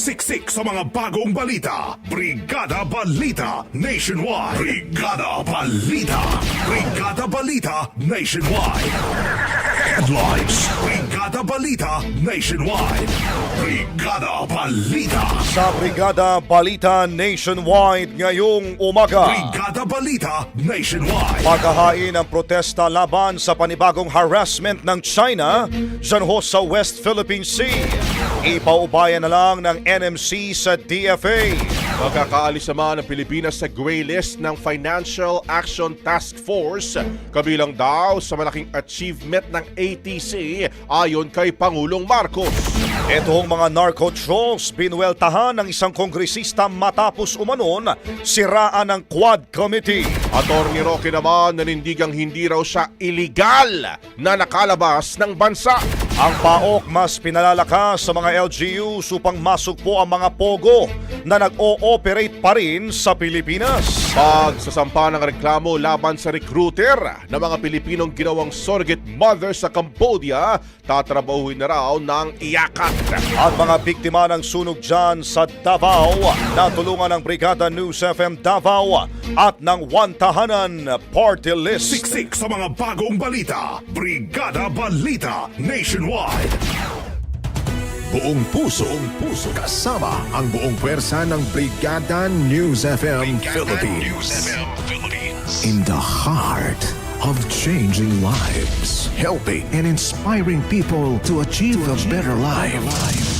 Siksik sa mga bagong balita. Brigada Balita Nationwide. Brigada Balita. Brigada Balita Nationwide. Headlines. Brigada Balita Nationwide. Brigada Balita. Sa Brigada Balita Nationwide ngayong umaga. Brigada Balita Nationwide. Paghahain ang protesta laban sa panibagong harassment ng China dyan ho sa West Philippine Sea. Ipaubayan na lang ng NMC sa DFA. Magkakaalis naman ang Pilipinas sa gray list ng Financial Action Task Force kabilang daw sa malaking achievement ng ATC ayon kay Pangulong Marcos. Ito ang mga narco trolls binueltahan ng isang kongresista matapos umanon siraan ng Quad Committee. Attorney Roque naman nanindigang hindi raw siya illegal na nakalabas ng bansa. Ang PAOK mas pinalalakas sa mga LGUs upang masugpo ang mga pogo na nag-ooperate pa rin sa Pilipinas. Pagsasampa ng reklamo laban sa recruiter na mga Pilipinong ginawang surrogate mother sa Cambodia, tatrabahuin na raw ng iyakat. At mga biktima ng sunog dyan sa Davao, natulungan ng Brigada News FM Davao at ng One Tahanan Party List. Siksik sa mga bagong balita. Brigada Balita Nationwide. Buong puso, buong puso kasama ang buong pwersa ng Brigada News FM Philippines. In the heart of changing lives, helping and inspiring people to achieve a better life.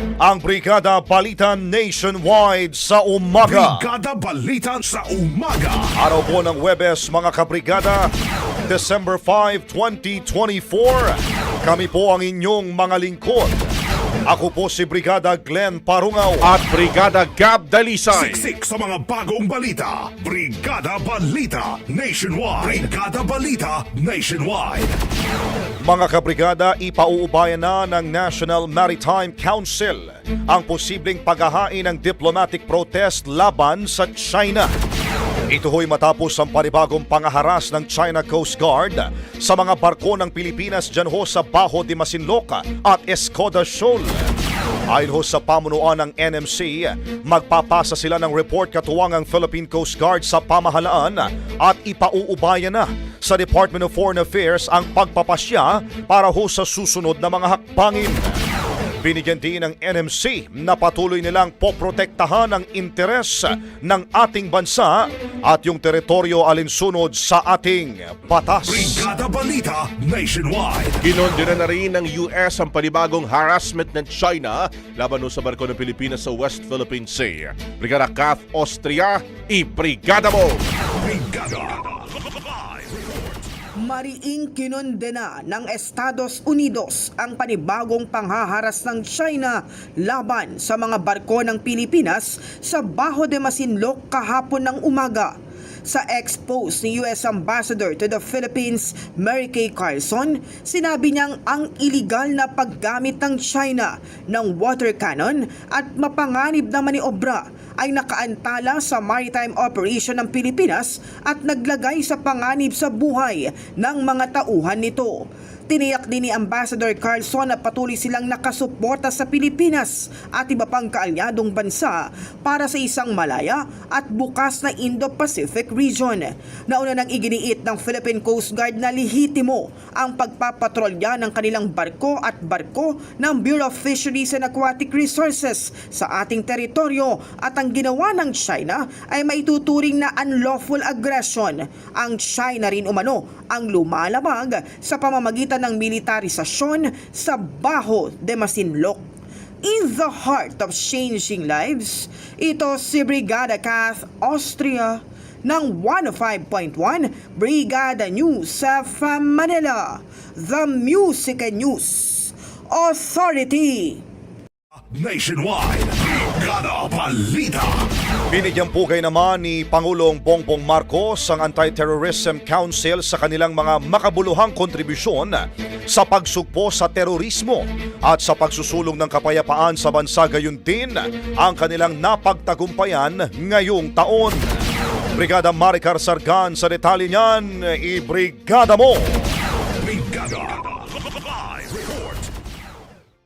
ang Brigada Balita Nationwide sa umaga. Brigada Balita sa umaga. Araw po ng Webes mga kabrigada, December 5, 2024. Kami po ang inyong mga lingkod. Ako po si Brigada Glenn Parungaw. At Brigada Gab Dalisay. Siksik sa mga bagong balita. Brigada Balita Nationwide. Brigada Balita Nationwide. Mga kabrigada, ipauubayan na ng National Maritime Council ang posibleng paghahain ng diplomatic protest laban sa China. Ito ho'y matapos ang panibagong pangaharas ng China Coast Guard sa mga barko ng Pilipinas dyan ho sa Baho de Masinloc at Escoda Shoal. Ayon ho sa pamunuan ng NMC, magpapasa sila ng report katuwang ang Philippine Coast Guard sa pamahalaan at ipauubayan na sa Department of Foreign Affairs ang pagpapasya para ho sa susunod na mga hakbangin. Binigyan din ng NMC na patuloy nilang poprotektahan ang interes ng ating bansa at yung teritoryo alinsunod sa ating batas. Brigada Balita Nationwide. Kinondena na rin ng US ang panibagong harassment ng China laban sa barko ng Pilipinas sa West Philippine Sea. Brigada Kath Austria, i-brigada mo! Brigada. Mariing kinondena ng Estados Unidos ang panibagong panghaharas ng China laban sa mga barko ng Pilipinas sa Baho de Masinloc kahapon ng umaga. Sa ex-post ni US Ambassador to the Philippines, Mary Kay Carlson, sinabi niyang ang iligal na paggamit ng China ng water cannon at mapanganib na maniobra ay nakaantala sa maritime operation ng Pilipinas at naglagay sa panganib sa buhay ng mga tauhan nito. Tiniyak din ni Ambassador Carlson na patuloy silang nakasuporta sa Pilipinas at iba pang kaalyadong bansa para sa isang malaya at bukas na Indo-Pacific region. Nauna nang iginiit ng Philippine Coast Guard na lihitimo ang pagpapatrolya ng kanilang barko at barko ng Bureau of Fisheries and Aquatic Resources sa ating teritoryo at ang ginawa ng China ay maituturing na unlawful aggression. Ang China rin umano ang lumalabag sa pamamagitan ng militarisasyon sa Baho de Masinloc. In the heart of changing lives, ito si Brigada Kath Austria ng 105.1 Brigada News sa Manila, The Music News Authority. Nationwide. Brigada Balita. Binigyan po kayo naman ni Pangulong Bongbong Marcos ang Anti-Terrorism Council sa kanilang mga makabuluhang kontribusyon sa pagsugpo sa terorismo at sa pagsusulong ng kapayapaan sa bansa gayon din ang kanilang napagtagumpayan ngayong taon. Brigada Maricar Sargan sa detalye niyan, i-brigada mo!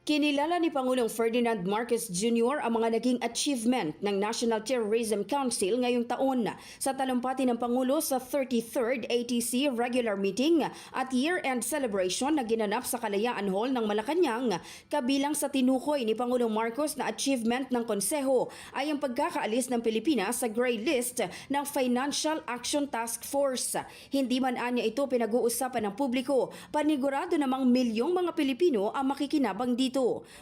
Kinilala ni Pangulong Ferdinand Marcos Jr. ang mga naging achievement ng National Terrorism Council ngayong taon sa talumpati ng Pangulo sa 33rd ATC regular meeting at year-end celebration na ginanap sa Kalayaan Hall ng Malacanang. Kabilang sa tinukoy ni Pangulong Marcos na achievement ng Konseho ay ang pagkakaalis ng Pilipinas sa gray list ng Financial Action Task Force. Hindi man anya ito pinag-uusapan ng publiko, panigurado namang milyong mga Pilipino ang makikinabang dito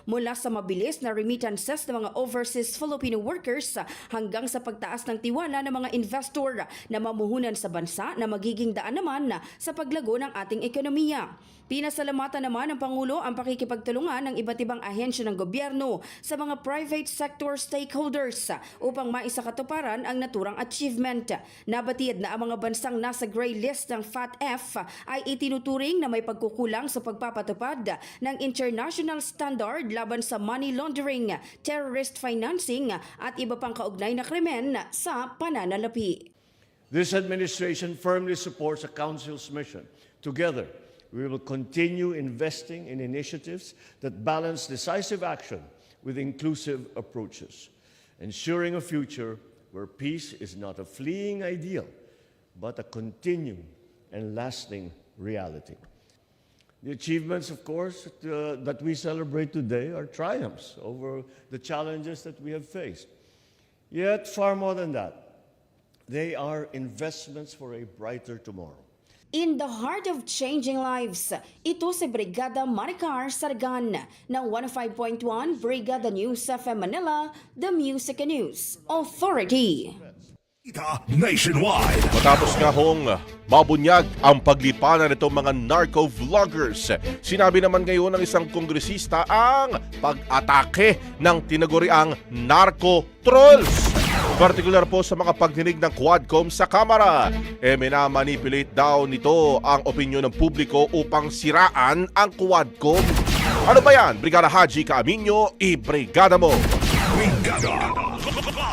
mula sa mabilis na remittances ng mga overseas Filipino workers hanggang sa pagtaas ng tiwala ng mga investor na mamuhunan sa bansa na magiging daan naman sa paglago ng ating ekonomiya. Pinasalamatan naman ng Pangulo ang pakikipagtulungan ng iba't ibang ahensya ng gobyerno sa mga private sector stakeholders upang maisakatuparan ang naturang achievement. Nabatiad na ang mga bansang nasa gray list ng FATF ay itinuturing na may pagkukulang sa pagpapatupad ng international standard laban sa money laundering, terrorist financing at iba pang kaugnay na krimen sa pananalapi. This administration firmly supports the Council's mission. Together, we will continue investing in initiatives that balance decisive action with inclusive approaches, ensuring a future where peace is not a fleeting ideal, but a continuing and lasting reality. The achievements, of course, uh, that we celebrate today are triumphs over the challenges that we have faced. Yet, far more than that, they are investments for a brighter tomorrow. In the heart of changing lives, ito si Brigada Maricar Sargan ng 105.1 Brigada News FM Manila, The Music and News Authority. Nationwide. Matapos nga hong mabunyag ang paglipanan nitong mga narco-vloggers, sinabi naman ngayon ng isang kongresista ang pag-atake ng tinaguriang narco-trolls. Partikular po sa mga pagdinig ng Quadcom sa Kamara. E minamanipulate daw nito ang opinyon ng publiko upang siraan ang Quadcom. Ano ba yan? Brigada Haji Kaaminyo, i-brigada mo! Brigada.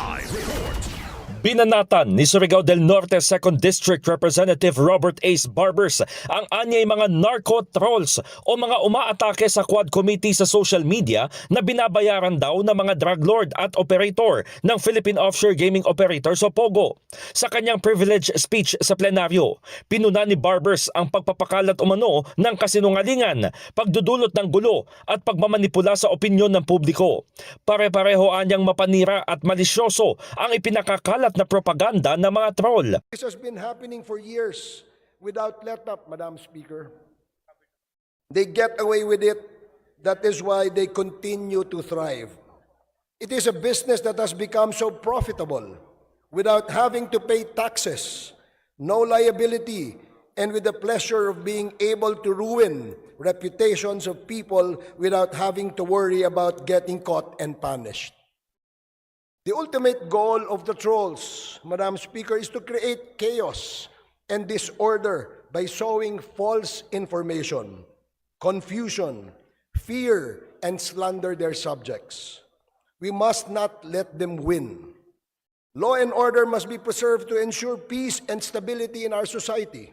Binanatan ni Surigao del Norte 2nd District Representative Robert Ace Barbers ang anyay mga narco trolls o mga umaatake sa Quad Committee sa social media na binabayaran daw ng mga drug lord at operator ng Philippine Offshore Gaming Operators o POGO. Sa kanyang privilege speech sa plenaryo, pinuna ni Barbers ang pagpapakalat umano ng kasinungalingan, pagdudulot ng gulo at pagmamanipula sa opinyon ng publiko. Pare-pareho anyang mapanira at malisyoso ang ipinakakalat na propaganda ng mga troll. This has been happening for years without let up, Madam Speaker. They get away with it. That is why they continue to thrive. It is a business that has become so profitable without having to pay taxes, no liability, and with the pleasure of being able to ruin reputations of people without having to worry about getting caught and punished. The ultimate goal of the trolls, Madam Speaker, is to create chaos and disorder by sowing false information, confusion, fear, and slander their subjects. We must not let them win. Law and order must be preserved to ensure peace and stability in our society.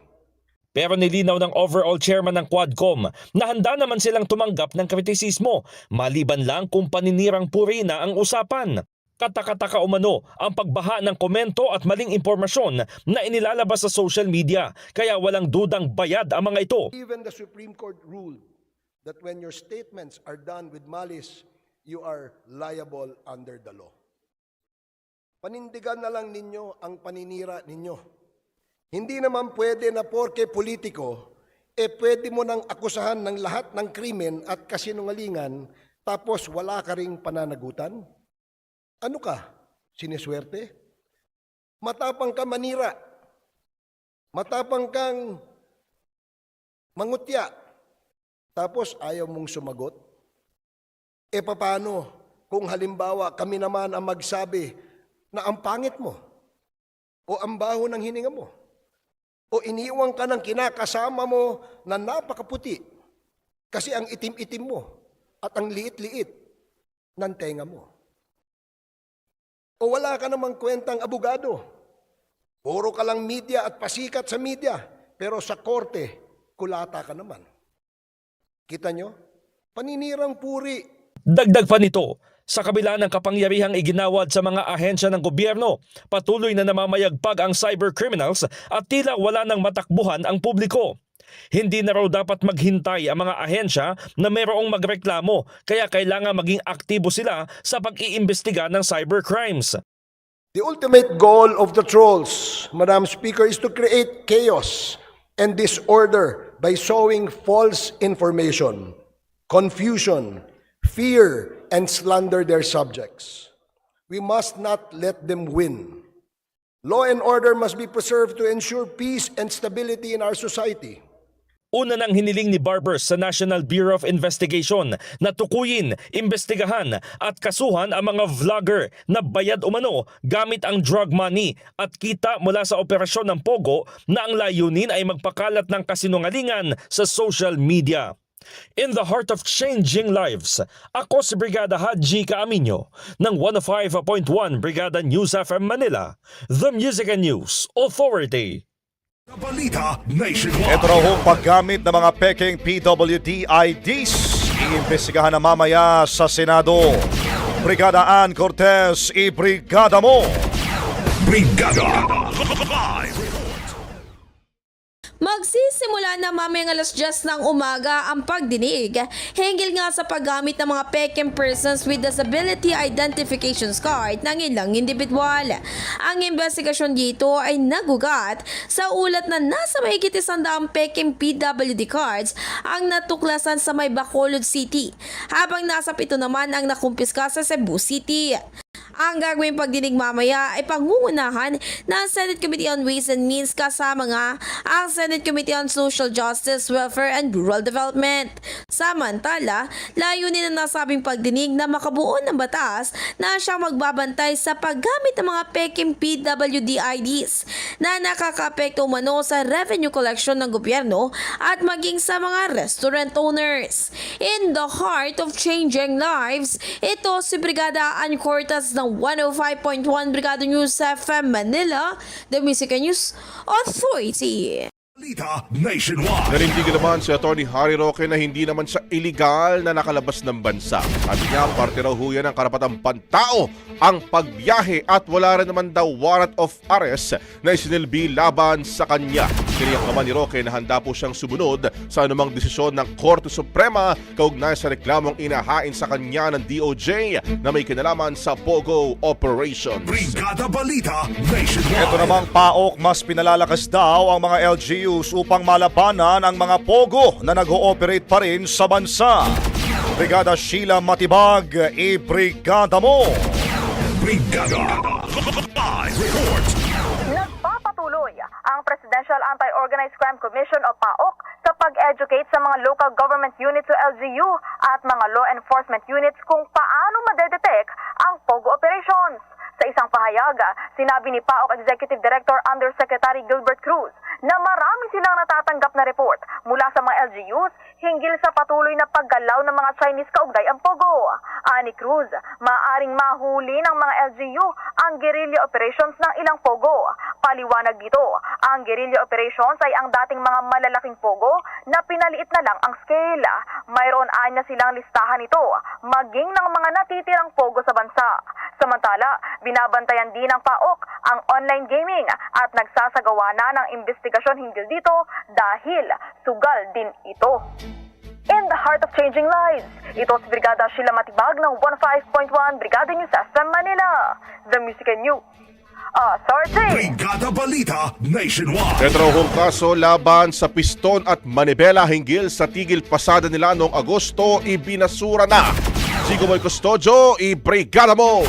Pero nilinaw ng overall chairman ng Quadcom na handa naman silang tumanggap ng kritisismo maliban lang kung paninirang puri na ang usapan. Katakataka umano ang pagbaha ng komento at maling impormasyon na inilalabas sa social media kaya walang dudang bayad ang mga ito. Even the Supreme Court ruled that when your statements are done with malice, you are liable under the law. Panindigan na lang ninyo ang paninira ninyo. Hindi naman pwede na porke politiko, eh pwede mo nang akusahan ng lahat ng krimen at kasinungalingan tapos wala ka ring pananagutan? Ano ka? Siniswerte? Matapang ka manira. Matapang kang mangutya. Tapos ayaw mong sumagot? E paano kung halimbawa kami naman ang magsabi na ang pangit mo o ang baho ng hininga mo o iniwang ka ng kinakasama mo na napakaputi kasi ang itim-itim mo at ang liit-liit ng tenga mo. O wala ka namang kwentang abogado. Puro ka lang media at pasikat sa media, pero sa korte, kulata ka naman. Kita nyo? Paninirang puri. Dagdag pa nito, sa kabila ng kapangyarihang iginawad sa mga ahensya ng gobyerno, patuloy na namamayagpag ang cybercriminals at tila wala nang matakbuhan ang publiko. Hindi na raw dapat maghintay ang mga ahensya na mayroong magreklamo kaya kailangan maging aktibo sila sa pag-iimbestiga ng cybercrimes. The ultimate goal of the trolls, Madam Speaker, is to create chaos and disorder by sowing false information, confusion, fear, and slander their subjects. We must not let them win. Law and order must be preserved to ensure peace and stability in our society. Una nang hiniling ni Barbers sa National Bureau of Investigation na tukuyin, imbestigahan at kasuhan ang mga vlogger na bayad umano gamit ang drug money at kita mula sa operasyon ng Pogo na ang layunin ay magpakalat ng kasinungalingan sa social media. In the heart of changing lives, ako si Brigada Haji Kaaminyo ng 105.1 Brigada News FM Manila, The Music and News Authority. Balita Nationwide. Ito raw hong paggamit ng mga peking PWD IDs. Iimbestigahan na mamaya sa Senado. Brigada Ann Cortez, i-brigada mo! Brigada. Magsisimula na mamayang alas 10 ng umaga ang pagdinig hinggil nga sa paggamit ng mga peking persons with disability identification card ng ilang individual. Ang investigasyon dito ay nagugat sa ulat na nasa mahigit isandaang peking PWD cards ang natuklasan sa may Bacolod City habang nasa pito naman ang nakumpiska sa Cebu City. Ang gagawing pagdinig mamaya ay pangungunahan ng Senate Committee on Ways and Means kasama nga ang Senate Committee on Social Justice, Welfare and Rural Development. Samantala, layunin ng nasabing pagdinig na makabuo ng batas na siyang magbabantay sa paggamit ng mga peking PWD-IDs na nakakapekto umano sa revenue collection ng gobyerno at maging sa mga restaurant owners. In the heart of changing lives, ito si Brigada Ann Cortas ng 105.1 Brigada News FM Manila, the Music and News Authority. Balita Nationwide. Narindigan naman si Atty. Harry Roque na hindi naman siya illegal na nakalabas ng bansa. Sabi niya, parte raw ho yan ng karapatang pantao ang pagbiyahe at wala rin naman daw warrant of arrest na isinilbi laban sa kanya. Tiniyak naman ni Roque na handa po siyang sumunod sa anumang desisyon ng Korte Suprema kaugnay sa reklamong inahain sa kanya ng DOJ na may kinalaman sa Pogo Operation. Brigada Balita Nationwide. Ito namang paok mas pinalalakas daw ang mga LGUs upang malabanan ang mga pogo na nag-ooperate pa rin sa bansa. Brigada Sheila Matibag, i-brigada mo! Brigada. Live report. Ang Presidential Anti-Organized Crime Commission o PAOK sa pag-educate sa mga local government units o LGU at mga law enforcement units kung paano madedetect ang POGO operations. Sa isang pahayag, sinabi ni PAOK Executive Director Undersecretary Gilbert Cruz na marami silang natatanggap na report mula sa mga LGUs hinggil sa patuloy na paggalaw ng mga Chinese kaugnay ang POGO. Ani Cruz, maaring mahuli ng mga LGU ang guerrilla operations ng ilang POGO. Paliwanag dito, ang guerrilla operations ay ang dating mga malalaking POGO na pinaliit na lang ang scale. Mayroon anya silang listahan nito, maging ng mga natitirang POGO sa bansa. Samantala, binabantayan din ng PAOK ang online gaming at nagsasagawa na ng investigasyon hinggil dito dahil sugal din ito. In the heart of changing lives, ito si Brigada Sheila Matibag ng 15.1 Brigada News FM Manila. The Music and News. Authority! Brigada Balita Nationwide. Ito raw hong kaso laban sa piston at manibela hinggil sa tigil pasada nila noong Agosto, ibinasura na. Sigo mo'y kustodio, i-brigada mo!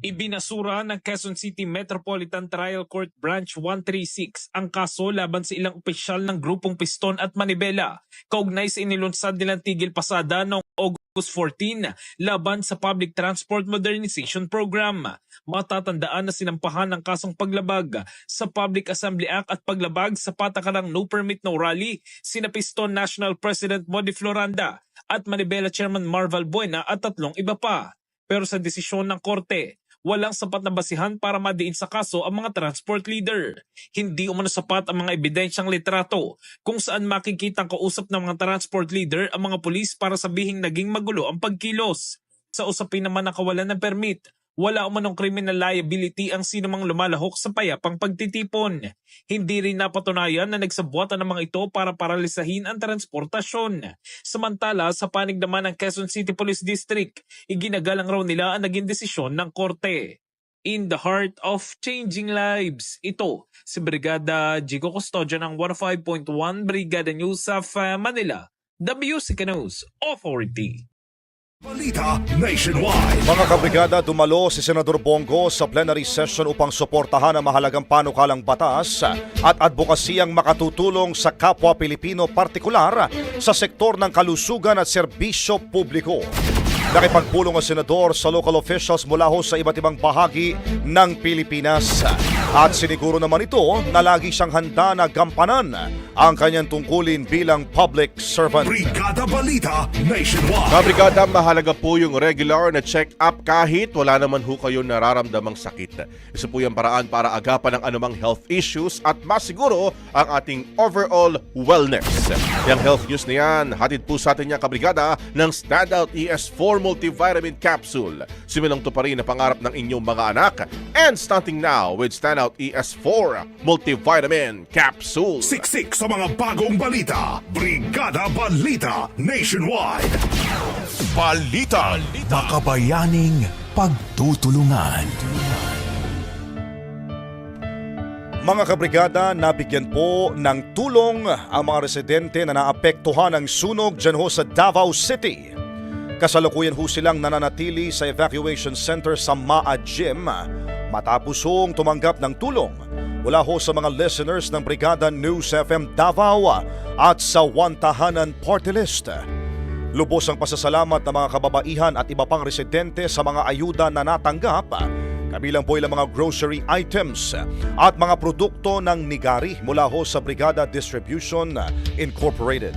Ibinasura ng Quezon City Metropolitan Trial Court Branch 136 ang kaso laban sa ilang opisyal ng grupong Piston at Manibela kaugnay sa inilunsad nilang tigil pasada noong August 14 laban sa Public Transport Modernization Program. Matatandaan na sinampahan ng kasong paglabag sa Public Assembly Act at paglabag sa patakarang No Permit No Rally sina Piston National President Modi Floranda at Manibela Chairman Marval Buena at tatlong iba pa. Pero sa desisyon ng korte, walang sapat na basihan para madiin sa kaso ang mga transport leader. Hindi umano sapat ang mga ebidensyang litrato kung saan makikita ang kausap ng mga transport leader ang mga pulis para sabihing naging magulo ang pagkilos. Sa usapin naman ng kawalan ng permit, wala umanong criminal liability ang sinumang lumalahok sa payapang pagtitipon. Hindi rin napatunayan na nagsabuatan ng mga ito para paralisahin ang transportasyon. Samantala, sa panig naman ng Quezon City Police District, iginagalang raw nila ang naging desisyon ng korte. In the heart of changing lives, ito si Brigada Jigo Custodio ng 105.1 Brigada News of Manila, the News Authority. Balita Nationwide. Mga kabrigada, dumalo si Senador Bongo sa plenary session upang suportahan ang mahalagang panukalang batas at advokasiyang makatutulong sa kapwa Pilipino partikular sa sektor ng kalusugan at serbisyo publiko. Nakipagpulong ang senador sa local officials mula ho sa iba't ibang bahagi ng Pilipinas. At siniguro naman ito na lagi siyang handa na gampanan ang kanyang tungkulin bilang public servant. Brigada Balita Nationwide. Kabrigada, mahalaga po yung regular na check-up kahit wala naman ho kayo nararamdamang sakit. Isa po yung paraan para agapan ang anumang health issues at masiguro ang ating overall wellness. Yung health news na yan, hatid po sa atin niya kabrigada ng Standout ES4 Multivitamin Capsule. Similang to pa rin na pangarap ng inyong mga anak. And starting now with Standout ES4 Multivitamin Capsule. Siksik sa mga bagong balita. Brigada Balita Nationwide. Balita. Makabayaning pagtutulungan. Mga kabrigada, nabigyan po ng tulong ang mga residente na naapektuhan ng sunog dyan ho sa Davao City. Kasalukuyan ho silang nananatili sa evacuation center sa Maa Gym matapos hong tumanggap ng tulong mula ho sa mga listeners ng Brigada News FM Davao at sa Wantahanan Party List. Lubos ang pasasalamat ng mga kababaihan at iba pang residente sa mga ayuda na natanggap kabilang po ilang mga grocery items at mga produkto ng Nigari mula ho sa Brigada Distribution Incorporated.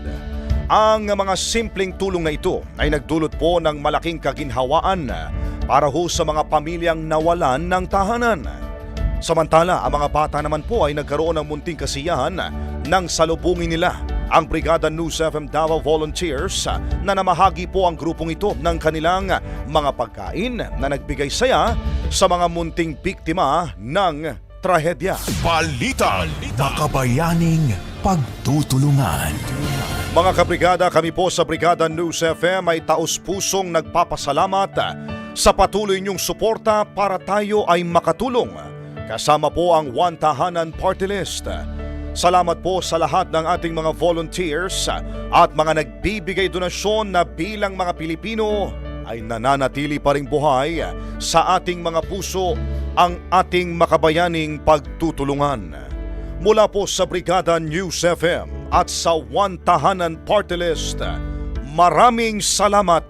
Ang mga simpleng tulong na ito ay nagdulot po ng malaking kaginhawaan para ho sa mga pamilyang nawalan ng tahanan. Samantala, ang mga bata naman po ay nagkaroon ng munting kasiyahan nang salubungin nila ang Brigada News FM Davao Volunteers na namahagi po ang grupong ito ng kanilang mga pagkain na nagbigay saya sa mga munting biktima ng trahedya. Balita. Makabayaning pagtutulungan. Mga kabrigada, kami po sa Brigada News FM ay taos-pusong nagpapasalamat sa patuloy niyong suporta para tayo ay makatulong. Kasama po ang One Tahanan Party List. Salamat po sa lahat ng ating mga volunteers at mga nagbibigay donasyon na bilang mga Pilipino ay nananatili pa ring buhay sa ating mga puso ang ating makabayaning pagtutulungan. Mula po sa Brigada News FM at sa One Tahanan Party List, maraming salamat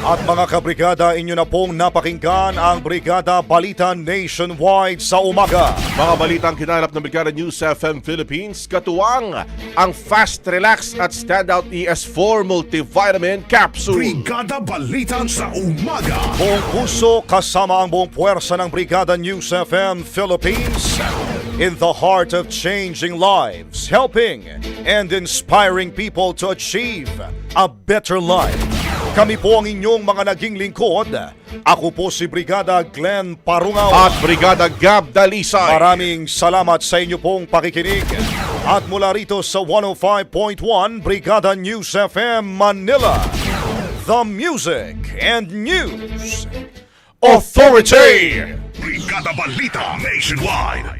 At mga kabrigada, inyo na pong napakinggan ang Brigada Balita Nationwide sa umaga. Mga balitang kinalap ng Brigada News FM Philippines, katuwang ang Fast Relax at Standout ES4 Multivitamin Capsule. Brigada Balita sa umaga. Buong puso kasama ang buong puwersa ng Brigada News FM Philippines in the heart of changing lives, helping and inspiring people to achieve a better life. Kami po ang inyong mga naging lingkod. Ako po si Brigada Glenn Parungaw. At Brigada Gab Dalisay. Maraming salamat sa inyo pong pakikinig. At mula rito sa 105.1 Brigada News FM Manila, The Music and News Authority! Brigada Balita Nationwide.